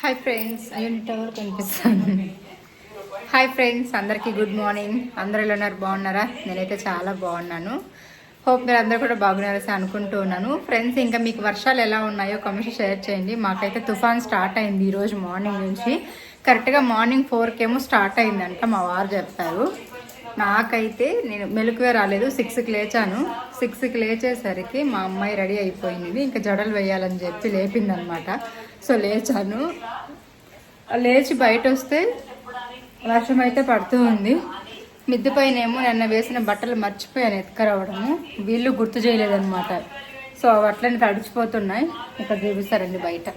Hi friends అయ్యో tower కనిపిస్తుంది hi friends అందరికీ గుడ్ మార్నింగ్ అందరూ ఎలా ఉన్నారు? బాగున్నారా? నేనైతే చాలా బాగున్నాను. హోప్ మీరు అందరూ కూడా బాగున్నారని అనుకుంటూ ఉన్నాను. ఫ్రెండ్స్ ఇంకా మీకు వర్షాలు ఎలా ఉన్నాయో కమిషన్ షేర్ చేయండి. మాకైతే తుఫాన్ స్టార్ట్ అయింది ఈరోజు మార్నింగ్ నుంచి. కరెక్ట్గా మార్నింగ్ ఫోర్కేమో స్టార్ట్ అయిందంట మా వారు చెప్పారు. నాకైతే నేను మెలకువే రాలేదు. సిక్స్కి లేచాను. సిక్స్కి లేచేసరికి మా అమ్మాయి రెడీ అయిపోయింది ఇంకా జడలు వేయాలని చెప్పి లేపిందనమాట. సో లేచాను. లేచి బయట వస్తే వర్షం అయితే పడుతూ ఉంది. మిద్దె నిన్న వేసిన బట్టలు మర్చిపోయాను ఎత్కరవడము వీళ్ళు గుర్తు చేయలేదన్నమాట సో అవి అట్లనే తడిచిపోతున్నాయి. ఇక్కడ చూపిస్తారండి బయట.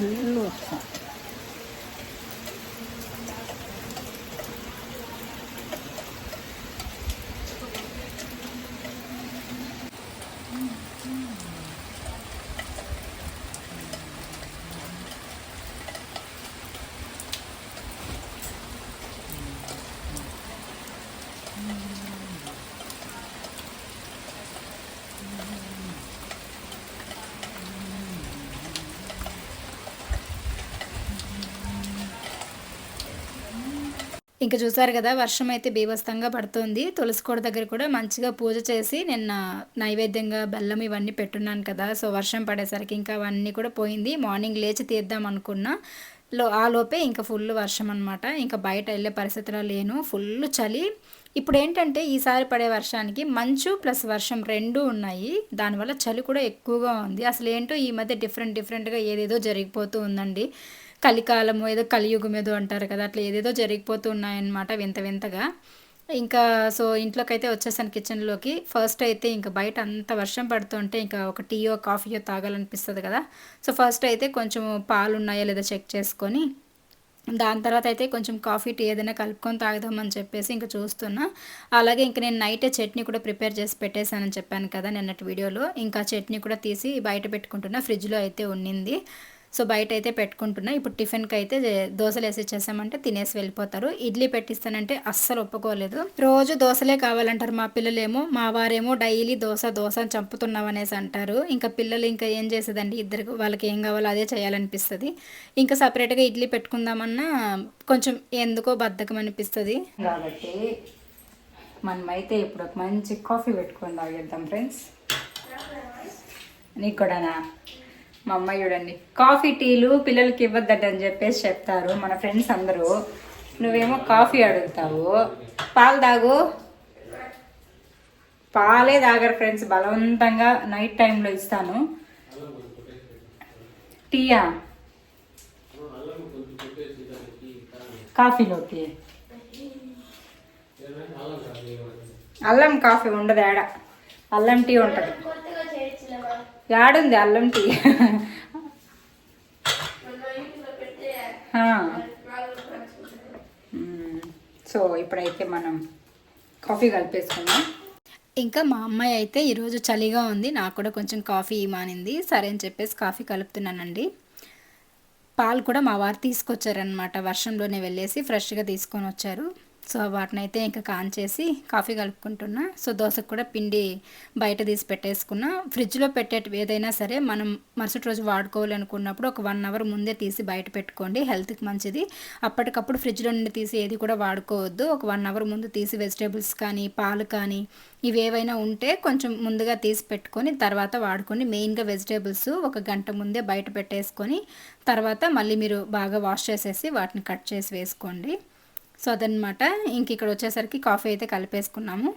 ఫుల్ వర్షం ఇంకా చూసారు కదా వర్షం అయితే బీభత్సంగా పడుతుంది. తులసికోట దగ్గర కూడా మంచిగా పూజ చేసి నిన్న నైవేద్యంగా బెల్లం ఇవన్నీ పెట్టున్నాను కదా సో వర్షం పడేసరికి ఇంకా అవన్నీ కూడా పోయింది. మార్నింగ్ లేచి తీద్దాం అనుకున్నా లో ఆ లోపే ఇంకా ఫుల్ వర్షం అనమాట ఇంకా బయట వెళ్ళే పరిస్థితిలో లేను ఫుల్ చలి. ఇప్పుడు ఏంటంటే ఈసారి పడే వర్షానికి మంచు ప్లస్ వర్షం రెండు ఉన్నాయి. దానివల్ల చలి కూడా ఎక్కువగా ఉంది. అసలు ఏంటో ఈ మధ్య డిఫరెంట్ డిఫరెంట్గా ఏదేదో జరిగిపోతూ ఉందండి. కలికాలము ఏదో కలియుగం ఏదో అంటారు కదా అట్లా ఏదేదో జరిగిపోతూ ఉన్నాయన్నమాట వింత వింతగా. ఇంకా సో ఇంట్లోకి అయితే వచ్చేసాను కిచెన్లోకి. ఫస్ట్ అయితే ఇంకా బయట అంత వర్షం పడుతుంటే ఇంకా ఒక టీయో కాఫీయో తాగాలనిపిస్తుంది కదా. సో ఫస్ట్ అయితే కొంచెం పాలు ఉన్నాయో లేదో చెక్ చేసుకొని దాని తర్వాత అయితే కొంచెం కాఫీ టీ ఏదైనా కలుపుకొని తాగుదామని చెప్పేసి ఇంకా చూస్తున్నా. అలాగే ఇంకా నేను నైటే చట్నీ కూడా ప్రిపేర్ చేసి పెట్టేశానని చెప్పాను కదా నిన్నటి వీడియోలో. ఇంకా చట్నీ కూడా తీసి బయట పెట్టుకుంటున్నా ఫ్రిడ్జ్లో అయితే ఉన్నింది. సో బయట అయితే పెట్టుకుంటున్నా. ఇప్పుడు టిఫిన్కి అయితే దోశలు వేసి తినేసి వెళ్ళిపోతారు. ఇడ్లీ పెట్టిస్తానంటే అస్సలు ఒప్పుకోలేదు. రోజు దోశలే కావాలంటారు మా పిల్లలేమో. మా వారేమో డైలీ దోశ దోశ చంపుతున్నాం అనేసి అంటారు. ఇంకా పిల్లలు ఇంకా ఏం చేసేదండి? ఇద్దరు వాళ్ళకి ఏం కావాలో అదే చేయాలనిపిస్తుంది. ఇంకా సపరేట్గా ఇడ్లీ పెట్టుకుందామన్నా కొంచెం ఎందుకో బద్ధకం అనిపిస్తుంది కాబట్టి మనమైతే ఇప్పుడు ఒక మంచి కాఫీ పెట్టుకొని తాగేద్దాం ఫ్రెండ్స్. నీకు కూడానా? మా అమ్మ చూడండి. కాఫీ టీలు పిల్లలకి ఇవ్వద్దండి అని చెప్పేసి చెప్తారు మన ఫ్రెండ్స్ అందరూ. నువ్వేమో కాఫీ అడుగుతావు. పాలు తాగు. పాలే తాగరు ఫ్రెండ్స్. బలవంతంగా నైట్ టైంలో ఇస్తాను. టీయా? కాఫీలోకి. అల్లం కాఫీ ఉండదు ఏడ అల్లం టీ ఉంటుంది. యాడుంది అల్లం టీ. సో ఇప్పుడైతే మనం కాఫీ కలిపేసుకుందాం. ఇంకా మా అమ్మాయి అయితే ఈరోజు చలిగా ఉంది నాకు కూడా కొంచెం కాఫీ ఇమానింది సరే అని చెప్పేసి కాఫీ కలుపుతున్నానండి. పాలు కూడా మా వారు తీసుకొచ్చారనమాట వర్షంలోనే వెళ్ళేసి ఫ్రెష్గా తీసుకొని వచ్చారు. సో వాటిని అయితే ఇంకా కాన్ చేసి కాఫీ కలుపుకుంటున్నా. సో దోశకు కూడా పిండి బయట తీసి పెట్టేసుకున్నా. ఫ్రిడ్జ్లో పెట్టేటి ఏదైనా సరే మనం మరుసటి రోజు వాడుకోవాలి అనుకున్నప్పుడు ఒక వన్ అవర్ ముందే తీసి బయట పెట్టుకోండి. హెల్త్కి మంచిది. అప్పటికప్పుడు ఫ్రిడ్జ్లో నుండి తీసి ఏది కూడా వాడుకోవద్దు. ఒక వన్ అవర్ ముందు తీసి వెజిటేబుల్స్ కానీ పాలు కానీ ఇవి ఏవైనా ఉంటే కొంచెం ముందుగా తీసి పెట్టుకొని తర్వాత వాడుకొని మెయిన్గా వెజిటేబుల్స్ ఒక గంట ముందే బయట పెట్టేసుకొని తర్వాత మళ్ళీ మీరు బాగా వాష్ చేసేసి వాటిని కట్ చేసి వేసుకోండి. సో అదనమాట ఇంక ఇక్కడ వచ్చేసరికి కాఫీ అయితే కలిపేసుకున్నాము.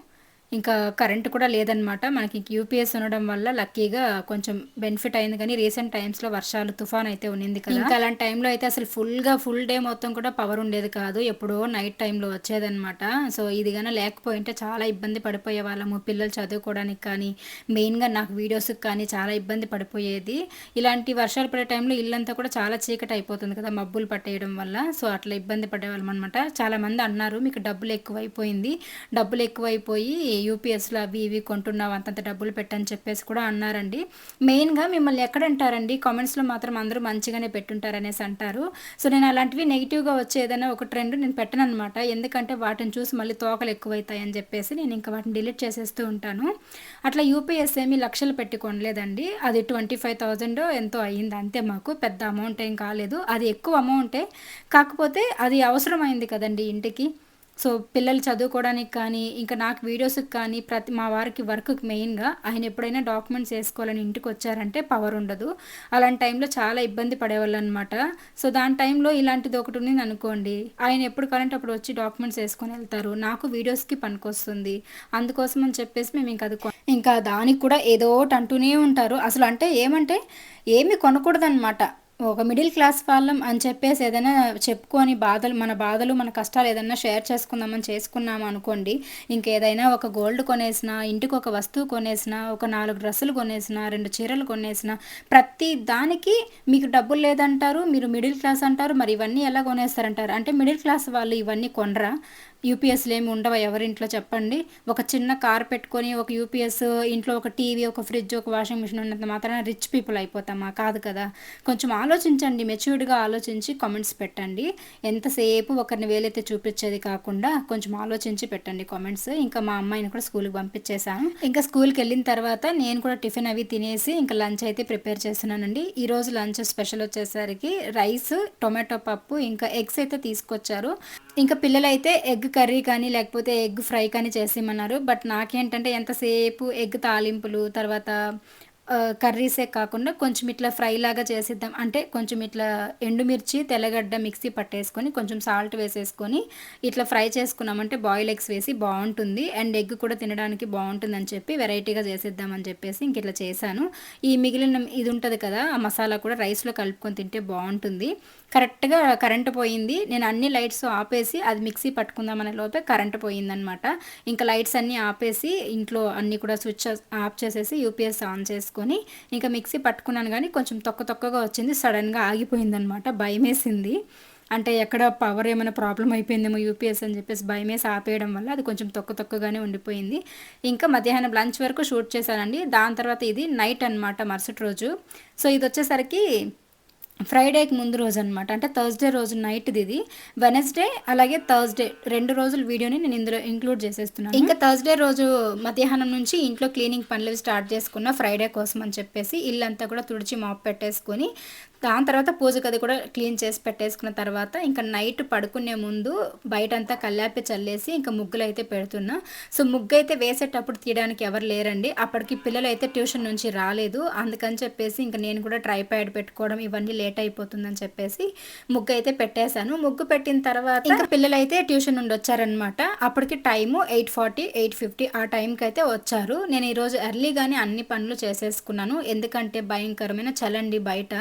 ఇంకా కరెంట్ కూడా లేదనమాట మనకి యూపీఎస్ ఉండడం వల్ల లక్కీగా కొంచెం బెనిఫిట్ అయింది. కానీ రీసెంట్ టైమ్స్లో వర్షాలు తుఫాన్ అయితే ఉన్నింది కదా. ఇంకా అలాంటి టైంలో అయితే అసలు ఫుల్గా ఫుల్ డే మొత్తం కూడా పవర్ ఉండేది కాదు. ఎప్పుడో నైట్ టైంలో వచ్చేదనమాట సో ఇది కానీ లేకపోయింటే చాలా ఇబ్బంది పడిపోయే వాళ్ళము. పిల్లలు చదువుకోవడానికి కానీ మెయిన్గా నాకు వీడియోస్కి కానీ చాలా ఇబ్బంది పడిపోయేది. ఇలాంటి వర్షాలు పడే టైంలో ఇల్లంతా కూడా చాలా చీకటి అయిపోతుంది కదా మబ్బులు పట్టేయడం వల్ల. సో అట్లా ఇబ్బంది పడేవాళ్ళం అనమాట చాలామంది అన్నారు మీకు డబ్బులు ఎక్కువైపోయింది. డబ్బులు ఎక్కువైపోయి యూపీఎస్లో అవి ఇవి కొంటున్నావు అంతంత డబ్బులు పెట్టని చెప్పేసి కూడా అన్నారండి. మెయిన్గా మిమ్మల్ని ఎక్కడంటారండి? కామెంట్స్లో మాత్రం అందరూ మంచిగానే పెట్టుంటారు అనేసి అంటారు. సో నేను అలాంటివి నెగిటివ్గా వచ్చే ఏదైనా ఒక ట్రెండ్ నేను పెట్టను అనమాట ఎందుకంటే వాటిని చూసి మళ్ళీ తోకలు ఎక్కువైతాయి అని చెప్పేసి నేను ఇంకా వాటిని డిలీట్ చేసేస్తూ ఉంటాను. అట్లా యూపీఎస్ ఏమి లక్షలు పెట్టి కొనలేదండి. అది ట్వంటీ ఫైవ్ థౌజండ్ ఎంతో అయ్యింది అంతే మాకు. పెద్ద అమౌంట్ ఏం కాలేదు. అది ఎక్కువ అమౌంటే. కాకపోతే అది అవసరమైంది కదండి ఇంటికి. సో పిల్లలు చదువుకోవడానికి కానీ ఇంకా నాకు వీడియోస్కి కానీ ప్రతి మా వారికి వర్క్కి మెయిన్గా ఆయన ఎప్పుడైనా డాక్యుమెంట్స్ వేసుకోవాలని ఇంటికి వచ్చారంటే పవర్ ఉండదు. అలాంటి టైంలో చాలా ఇబ్బంది పడేవాళ్ళు అనమాట సో దాని టైంలో ఇలాంటిది ఒకటి ఉంది అనుకోండి. ఆయన ఎప్పుడు కరెంట్ అప్పుడు వచ్చి డాక్యుమెంట్స్ వేసుకొని వెళ్తారు. నాకు వీడియోస్కి పనికొస్తుంది అందుకోసం అని చెప్పేసి మేము ఇంకా అది ఇంకా దానికి కూడా ఏదో ఒకటి అంటూనే ఉంటారు. అసలు అంటే ఏమంటే ఏమి కొనకూడదనమాట ఒక మిడిల్ క్లాస్ వాళ్ళం అని చెప్పేసి ఏదైనా చెప్పుకొని బాధలు మన బాధలు మన కష్టాలు ఏదైనా షేర్ చేసుకుందామని చేసుకున్నాము అనుకోండి ఇంకేదైనా ఒక గోల్డ్ కొనేసిన ఇంటికి ఒక వస్తువు కొనేసిన ఒక నాలుగు డ్రెస్సులు కొనేసిన రెండు చీరలు కొనేసిన ప్రతి దానికి మీకు డబ్బులు లేదంటారు మీరు మిడిల్ క్లాస్ అంటారు మరి ఇవన్నీ ఎలా కొనేస్తారంటారు? అంటే మిడిల్ క్లాస్ వాళ్ళు ఇవన్నీ కొనరా? యూపీఎస్లు ఏమి ఉండవు? ఎవరింట్లో చెప్పండి. ఒక చిన్న కార్ పెట్టుకొని ఒక యూపీఎస్ ఇంట్లో ఒక టీవీ ఒక ఫ్రిడ్జ్ ఒక వాషింగ్ మిషన్ ఉన్నంత మాత్రాన రిచ్ పీపుల్ అయిపోతామా? కాదు కదా. కొంచెం ఆలోచించండి. మెచ్యూర్డ్గా ఆలోచించి కామెంట్స్ పెట్టండి. ఎంతసేపు ఒకరిని వేలైతే చూపించేది కాకుండా కొంచెం ఆలోచించి పెట్టండి కామెంట్స్. ఇంకా మా అమ్మాయిని కూడా స్కూల్కి పంపించేశాను ఇంకా స్కూల్కి వెళ్ళిన తర్వాత నేను కూడా టిఫిన్ అవి తినేసి ఇంకా లంచ్ అయితే ప్రిపేర్ చేస్తున్నానండి. ఈరోజు లంచ్ స్పెషల్ వచ్చేసరికి రైస్ టొమాటో పప్పు ఇంకా ఎగ్స్ అయితే తీసుకొచ్చారు. ఇంకా పిల్లలైతే ఎగ్ కర్రీ కానీ లేకపోతే ఎగ్ ఫ్రై కానీ చేసేయమన్నారు. బట్ నాకేంటంటే ఎంతసేపు ఎగ్ తాలింపులు తర్వాత కర్రీసే కాకుండా కొంచెం ఇట్లా ఫ్రై లాగా చేసిద్దాం. అంటే కొంచెం ఇట్లా ఎండుమిర్చి తెల్లగడ్డ మిక్సీ పట్టేసుకొని కొంచెం సాల్ట్ వేసేసుకొని ఇట్లా ఫ్రై చేసుకున్నామంటే బాయిల్ ఎగ్స్ వేసి బాగుంటుంది. అండ్ ఎగ్ కూడా తినడానికి బాగుంటుంది అని చెప్పి వెరైటీగా చేసేద్దామని చెప్పేసి ఇంక ఇట్లా చేశాను. ఈ మిగిలిన ఇది ఉంటుంది కదా ఆ మసాలా కూడా రైస్లో కలుపుకొని తింటే బాగుంటుంది. కరెక్ట్గా కరెంట్ పోయింది. నేను అన్ని లైట్స్ ఆపేసి అది మిక్సీ పట్టుకుందామనే లోపే కరెంట్ పోయిందనమాట ఇంకా లైట్స్ అన్నీ ఆపేసి ఇంట్లో అన్నీ కూడా స్విచ్ ఆఫ్ చేసేసి యూపీఎస్ ఆన్ చేసుకొని ఇంకా మిక్సీ పట్టుకున్నాను కానీ కొంచెం తొక్క తొక్కగా వచ్చింది. సడన్గా ఆగిపోయిందనమాట భయం వేసింది అంటే ఎక్కడ పవర్ ఏమైనా ప్రాబ్లం అయిపోయిందేమో యూపీఎస్ అని చెప్పేసి భయం వేసి ఆపేయడం వల్ల అది కొంచెం తొక్క తొక్కగానే ఉండిపోయింది. ఇంకా మధ్యాహ్నం లంచ్ వరకు షూట్ చేశానండి. దాని తర్వాత ఇది నైట్ అనమాట మరుసటి రోజు. సో ఇది వచ్చేసరికి ఫ్రైడేకి ముందు రోజు అనమాట అంటే థర్స్డే రోజు నైట్ది ఇది. వెనస్డే అలాగే థర్స్డే రెండు రోజుల వీడియోని నేను ఇందులో ఇంక్లూడ్ చేసేస్తున్నాను. ఇంకా థర్స్డే రోజు మధ్యాహ్నం నుంచి ఇంట్లో క్లీనింగ్ పనులు స్టార్ట్ చేసుకున్న ఫ్రైడే కోసం అని చెప్పేసి ఇల్లంతా కూడా తుడిచి మాప్ పెట్టేసుకొని దాని తర్వాత పూజ గది కూడా క్లీన్ చేసి పెట్టేసుకున్న తర్వాత ఇంకా నైట్ పడుకునే ముందు బయటంతా కల్లాపి చల్లేసి ఇంకా ముగ్గులు అయితే పెడుతున్నా. సో ముగ్గు అయితే వేసేటప్పుడు తీయడానికి ఎవరు లేరండి. అప్పటికి పిల్లలు అయితే ట్యూషన్ నుంచి రాలేదు. అందుకని చెప్పేసి ఇంకా నేను కూడా ట్రైప్యాడ్ పెట్టుకోవడం ఇవన్నీ లేట్ అయిపోతుందని చెప్పేసి ముగ్గు అయితే పెట్టేశాను. ముగ్గు పెట్టిన తర్వాత ఇంకా పిల్లలు అయితే ట్యూషన్ నుండి వచ్చారనమాట అప్పటికి time eight forty eight fifty ఆ టైంకి అయితే వచ్చారు. నేను ఈరోజు ఎర్లీగానే అన్ని పనులు చేసేసుకున్నాను. ఎందుకంటే భయంకరమైన చలండి బయట.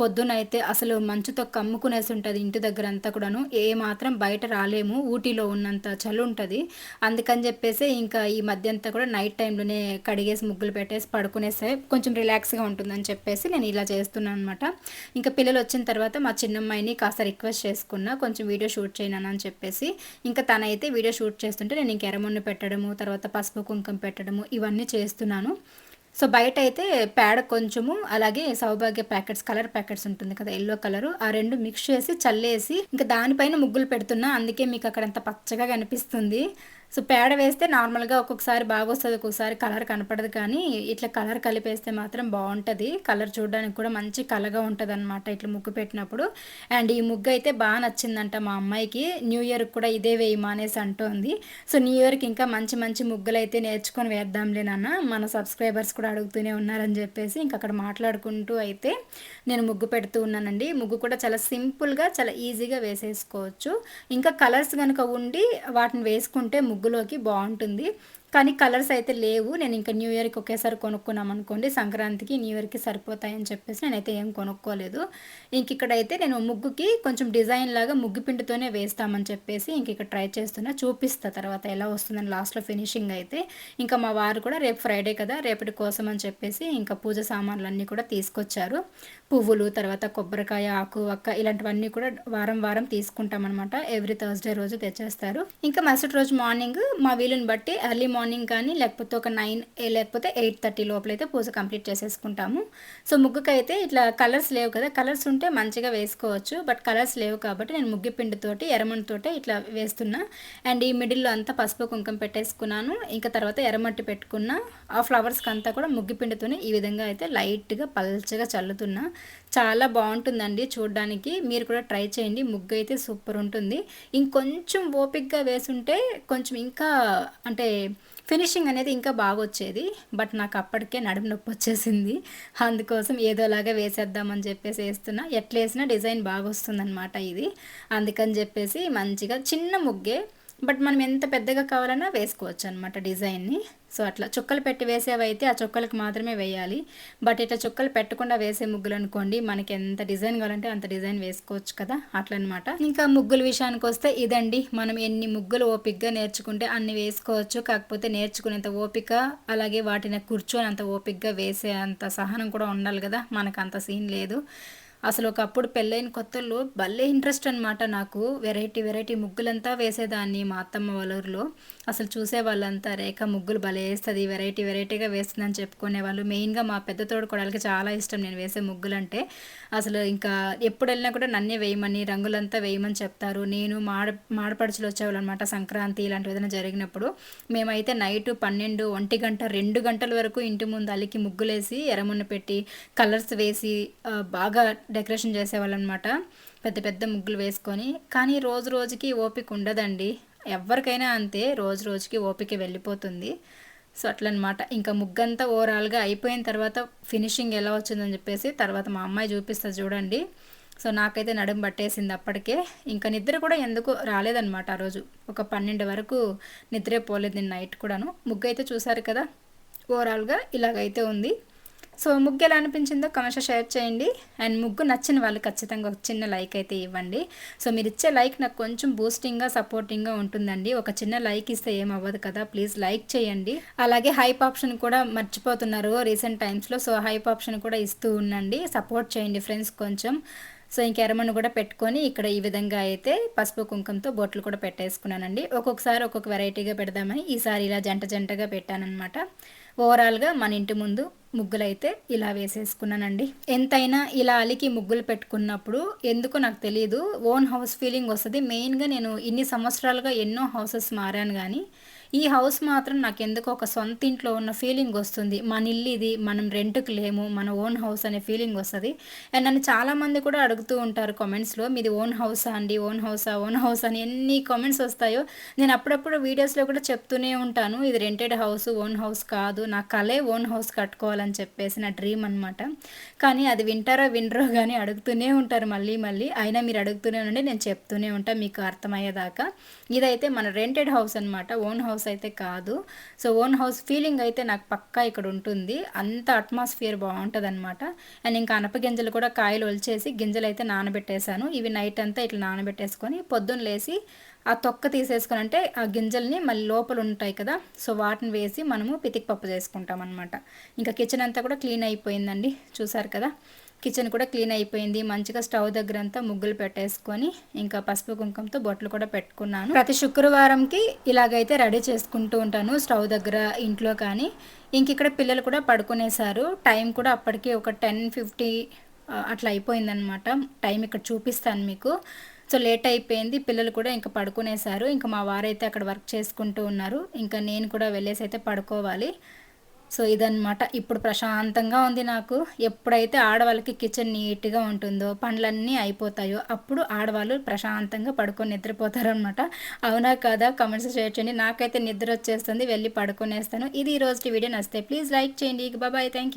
పొద్దున అయితే అసలు మంచుతో కమ్ముకునేసి ఉంటుంది ఇంటి దగ్గర అంతా కూడాను. ఏ మాత్రం బయట రాలేము. ఊటీలో ఉన్నంత చలి ఉంటుంది. అందుకని చెప్పేసి ఇంకా ఈ మధ్య అంతా కూడా నైట్ టైంలోనే కడిగేసి ముగ్గులు పెట్టేసి పడుకునేస్తే కొంచెం రిలాక్స్గా ఉంటుందని చెప్పేసి నేను ఇలా చేస్తున్నాను అనమాట ఇంకా పిల్లలు వచ్చిన తర్వాత మా చిన్నమ్మాయిని కాస్త రిక్వెస్ట్ చేసుకున్నా కొంచెం వీడియో షూట్ చేయను అని చెప్పేసి. ఇంకా తనైతే వీడియో షూట్ చేస్తుంటే నేను ఇంక ఎరమొన్ను పెట్టడము తర్వాత పసుపు కుంకుమ పెట్టడము ఇవన్నీ చేస్తున్నాను. సో బయట అయితే పేడ కొంచెము అలాగే సౌభాగ్య ప్యాకెట్స్ కలర్ ప్యాకెట్స్ ఉంటుంది కదా ఎల్లో కలర్ ఆ రెండు మిక్స్ చేసి చల్లేసి ఇంకా దానిపైన ముగ్గులు పెడుతున్నా అందుకే మీకు అక్కడ అంత పచ్చగా కనిపిస్తుంది. సో పేడ వేస్తే నార్మల్గా ఒక్కొక్కసారి బాగా వస్తుంది ఒక్కొక్కసారి కలర్ కనపడదు కానీ ఇట్లా కలర్ కలిపేస్తే మాత్రం బాగుంటుంది కలర్ చూడడానికి కూడా మంచి కలగా ఉంటుంది అనమాట ఇట్లా ముగ్గు పెట్టినప్పుడు. అండ్ ఈ ముగ్గు అయితే బాగా నచ్చిందంట మా అమ్మాయికి. న్యూ ఇయర్కి కూడా ఇదే వేయమా అనేసి అంటోంది. సో న్యూ ఇయర్కి ఇంకా మంచి మంచి ముగ్గులు అయితే నేర్చుకొని వేద్దాంలే నాన్న. మన సబ్స్క్రైబర్స్ కూడా అడుగుతూనే ఉన్నారని చెప్పేసి ఇంక అక్కడ మాట్లాడుకుంటూ అయితే నేను ముగ్గు పెడుతూ ఉన్నానండి. ముగ్గు కూడా చాలా సింపుల్గా చాలా ఈజీగా వేసేసుకోవచ్చు. ఇంకా కలర్స్ కనుక ఉండి వాటిని వేసుకుంటే ముగ్గు ముగ్గులోకి బాగుంటుంది. కానీ కలర్స్ అయితే లేవు. నేను ఇంకా న్యూ ఇయర్కి ఒకేసారి కొనుక్కున్నాం అనుకోండి సంక్రాంతికి న్యూ ఇయర్కి సరిపోతాయని చెప్పేసి నేనైతే ఏం కొనుక్కోలేదు. ఇంక ఇక్కడైతే నేను ముగ్గుకి కొంచెం డిజైన్ లాగా ముగ్గు పిండితోనే వేస్తామని చెప్పేసి ఇంక ఇక్కడ ట్రై చేస్తున్నా. చూపిస్తా తర్వాత ఎలా వస్తుందని లాస్ట్లో ఫినిషింగ్ అయితే. ఇంకా మా వారు కూడా రేపు ఫ్రైడే కదా రేపటి కోసం అని చెప్పేసి ఇంకా పూజ సామాన్లు అన్నీ కూడా తీసుకొచ్చారు. పువ్వులు తర్వాత కొబ్బరికాయ ఆకు వక్క ఇలాంటివన్నీ కూడా వారం వారం తీసుకుంటాం అనమాట ఎవ్రీ థర్స్డే రోజు తెచ్చేస్తారు. ఇంకా మరుసటి రోజు మార్నింగ్ మా వీలుని బట్టి ఎర్లీ మార్నింగ్ కానీ లేకపోతే ఒక నైన్ లేకపోతే ఎయిట్ థర్టీ లోపల అయితే పూజ కంప్లీట్ చేసేసుకుంటాము. సో ముగ్గుకైతే ఇట్లా కలర్స్ లేవు కదా కలర్స్ ఉంటే మంచిగా వేసుకోవచ్చు. బట్ కలర్స్ లేవు కాబట్టి నేను ముగ్గు పిండితోటి ఎర్రమట్టితోటి ఇట్లా వేస్తున్నా. అండ్ ఈ మిడిల్లో అంతా పసుపు కుంకుమ పెట్టేసుకున్నాను. ఇంకా తర్వాత ఎర్రమట్టి పెట్టుకున్న. ఆ ఫ్లవర్స్కి అంతా కూడా ముగ్గు పిండితోనే ఈ విధంగా అయితే లైట్గా పల్చగా చల్లుతున్నా. చాలా బాగుంటుందండి చూడడానికి. మీరు కూడా ట్రై చేయండి. ముగ్గు అయితే సూపర్ ఉంటుంది. ఇంకొంచెం ఓపిక్గా వేసుంటే కొంచెం ఇంకా అంటే ఫినిషింగ్ అనేది ఇంకా బాగా వచ్చేది బట్ నాకు అప్పటికే నడుము నొప్పి వచ్చేసింది. అందుకోసం ఏదోలాగా వేసేద్దామని చెప్పేసి వేస్తున్నా. ఎట్లా వేసినా డిజైన్ బాగా వస్తుందన్నమాట ఇది. అందుకని చెప్పేసి మంచిగా చిన్న ముగ్గే బట్ మనం ఎంత పెద్దగా కావాలన్నా వేసుకోవచ్చు అనమాట డిజైన్ని. సో అట్లా చుక్కలు పెట్టి వేసేవైతే ఆ చుక్కలకు మాత్రమే వేయాలి. బట్ ఇట్లా చుక్కలు పెట్టకుండా వేసే ముగ్గులు అనుకోండి మనకి ఎంత డిజైన్ కావాలంటే అంత డిజైన్ వేసుకోవచ్చు కదా అట్లనమాట. ఇంకా ముగ్గుల విషయానికి వస్తే ఇదండి. మనం ఎన్ని ముగ్గులు ఓపిక్గా నేర్చుకుంటే అన్ని వేసుకోవచ్చు. కాకపోతే నేర్చుకునేంత ఓపిక అలాగే వాటిని కూర్చొని అంత ఓపిక్గా వేసే అంత సహనం కూడా ఉండాలి కదా మనకు అంత సీన్ లేదు. అసలు ఒకప్పుడు పెళ్ళైన కొత్తల్లో భలే ఇంట్రెస్ట్ అనమాట నాకు. వెరైటీ వెరైటీ ముగ్గులంతా వేసేదాన్ని మా అత్తమ్మ వాళ్ళూరులో అసలు చూసే వాళ్ళంతా రేఖ ముగ్గులు భలే వేస్తుంది వెరైటీ వెరైటీగా వేస్తుందని చెప్పుకునే వాళ్ళు. మెయిన్గా మా పెద్ద తోడు కొడాలకి చాలా ఇష్టం నేను వేసే ముగ్గులంటే. అసలు ఇంకా ఎప్పుడు వెళ్ళినా కూడా నన్నే వేయమని రంగులంతా వేయమని చెప్తారు. నేను మాడ మాడపడుచులు వచ్చేవాళ్ళు అనమాట సంక్రాంతి ఇలాంటివి ఏదైనా జరిగినప్పుడు. మేమైతే నైట్ పన్నెండు ఒంటి గంట రెండు గంటల వరకు ఇంటి ముందు అలికి ముగ్గులేసి ఎరమున్న పెట్టి కలర్స్ వేసి బాగా డెకరేషన్ చేసేవాళ్ళు అనమాట పెద్ద పెద్ద ముగ్గులు వేసుకొని. కానీ రోజు రోజుకి ఓపిక ఉండదండి. ఎవరికైనా అంతే రోజు రోజుకి ఓపిక వెళ్ళిపోతుంది. సో అట్లనమాట. ఇంకా ముగ్గంతా ఓవరాల్గా అయిపోయిన తర్వాత ఫినిషింగ్ ఎలా వచ్చిందని చెప్పేసి తర్వాత మా అమ్మాయి చూపిస్తుంది చూడండి. సో నాకైతే నడుము పట్టేసింది అప్పటికే. ఇంకా నిద్ర కూడా ఎందుకు రాలేదనమాట ఆ రోజు. ఒక పన్నెండు వరకు నిద్రే పోలేదు నేను నైట్ కూడాను. ముగ్గు అయితే చూసారు కదా? ఓవరాల్గా ఇలాగైతే ఉంది. సో ముగ్గు ఎలా అనిపించిందో కమెంట్స్ షేర్ చేయండి. అండ్ ముగ్గు నచ్చిన వాళ్ళు ఖచ్చితంగా ఒక చిన్న లైక్ అయితే ఇవ్వండి. సో మీరు ఇచ్చే లైక్ నాకు కొంచెం బూస్టింగ్గా సపోర్టింగ్గా ఉంటుందండి. ఒక చిన్న లైక్ ఇస్తే ఏమవ్వదు కదా ప్లీజ్ లైక్ చేయండి. అలాగే హైప్ ఆప్షన్ కూడా మర్చిపోతున్నారు రీసెంట్ టైమ్స్లో సో హైప్ ఆప్షన్ కూడా ఇస్తూ ఉండండి. సపోర్ట్ చేయండి ఫ్రెండ్స్ కొంచెం. సో ఇంక కూడా పెట్టుకొని ఇక్కడ ఈ విధంగా అయితే పసుపు కుంకుమతో బొట్లు కూడా పెట్టేసుకున్నానండి. ఒక్కొక్కసారి ఒక్కొక్క వెరైటీగా పెడదామని ఈసారి ఇలా జంట జంటగా పెట్టానమాట ఓవరాల్గా మన ఇంటి ముందు ముగ్గులైతే ఇలా వేసేసుకున్నానండి. ఎంతైనా ఇలా అలికి ముగ్గులు పెట్టుకున్నప్పుడు ఎందుకో నాకు తెలియదు ఓన్ హౌస్ ఫీలింగ్ వస్తుంది. మెయిన్గా నేను ఇన్ని సంవత్సరాలుగా ఎన్నో హౌసెస్ మారాను కానీ ఈ హౌస్ మాత్రం నాకు ఎందుకో ఒక సొంత ఇంట్లో ఉన్న ఫీలింగ్ వస్తుంది. మన ఇల్లు ఇది మనం రెంట్కి లేము మన ఓన్ హౌస్ అనే ఫీలింగ్ వస్తుంది. అండ్ నన్ను చాలామంది కూడా అడుగుతూ ఉంటారు కామెంట్స్లో మీది ఓన్ హౌసా అండి? ఓన్ హౌసా? Own house? అని ఎన్ని కామెంట్స్ వస్తాయో నేను అప్పుడప్పుడు వీడియోస్లో కూడా చెప్తూనే ఉంటాను. ఇది రెంటెడ్ హౌస్ ఓన్ హౌస్ కాదు. నా కలే ఓన్ హౌస్ కట్టుకోవాలని చెప్పేసి నా డ్రీమ్ అనమాట కానీ అది వింటారో వినరో కానీ అడుగుతూనే ఉంటారు మళ్ళీ మళ్ళీ. అయినా మీరు అడుగుతూనే ఉండి నేను చెప్తూనే ఉంటాను మీకు అర్థమయ్యేదాకా. ఇదైతే మన రెంటెడ్ హౌస్ అనమాట ఓన్ హౌస్ హౌస్ అయితే కాదు. సో ఓన్ హౌస్ ఫీలింగ్ అయితే నాకు పక్కా ఇక్కడ ఉంటుంది. అంత అట్మాస్ఫియర్ బాగుంటుంది అనమాట అండ్ ఇంకా అనప గింజలు కూడా కాయలు ఒలిచేసి గింజలు అయితే నానబెట్టేశాను. ఇవి నైట్ అంతా ఇట్లా నానబెట్టేసుకొని పొద్దున్న లేసి ఆ తొక్క తీసేసుకొని అంటే ఆ గింజల్ని మళ్ళీ లోపల ఉంటాయి కదా సో వాటిని వేసి మనము పితికి పప్పు చేసుకుంటాం అనమాట ఇంకా కిచెన్ అంతా కూడా క్లీన్ అయిపోయిందండి. చూసారు కదా? కిచెన్ కూడా క్లీన్ అయిపోయింది. మంచిగా స్టవ్ దగ్గర అంతా ముగ్గులు పెట్టేసుకొని ఇంకా పసుపు కుంకుమతో బొట్లు కూడా పెట్టుకున్నాను. ప్రతి శుక్రవారంకి ఇలాగైతే రెడీ చేసుకుంటూ ఉంటాను స్టవ్ దగ్గర ఇంట్లో కానీ. ఇంక ఇక్కడ పిల్లలు కూడా పడుకునేసారు టైం కూడా అప్పటికి ఒక టెన్ ఫిఫ్టీ అట్లా అయిపోయిందనమాట టైం ఇక్కడ చూపిస్తాను మీకు. సో లేట్ అయిపోయింది. పిల్లలు కూడా ఇంకా పడుకునేసారు ఇంకా మా వారైతే అక్కడ వర్క్ చేసుకుంటూ ఉన్నారు. ఇంకా నేను కూడా వెళ్ళేసి అయితే పడుకోవాలి. సో ఇదనమాట ఇప్పుడు ప్రశాంతంగా ఉంది నాకు. ఎప్పుడైతే ఆడవాళ్ళకి కిచెన్ నీట్గా ఉంటుందో పనులన్నీ అయిపోతాయో అప్పుడు ఆడవాళ్ళు ప్రశాంతంగా పడుకొని నిద్రపోతారు అనమాట అవునా కదా? కమెంట్స్ షేర్ చేయండి. నాకైతే నిద్ర వచ్చేస్తుంది వెళ్ళి పడుకునేస్తాను. ఇది ఈ రోజు వీడియో. నచ్చితే ప్లీజ్ లైక్ చేయండి. బాబాయ్ థ్యాంక్ యూ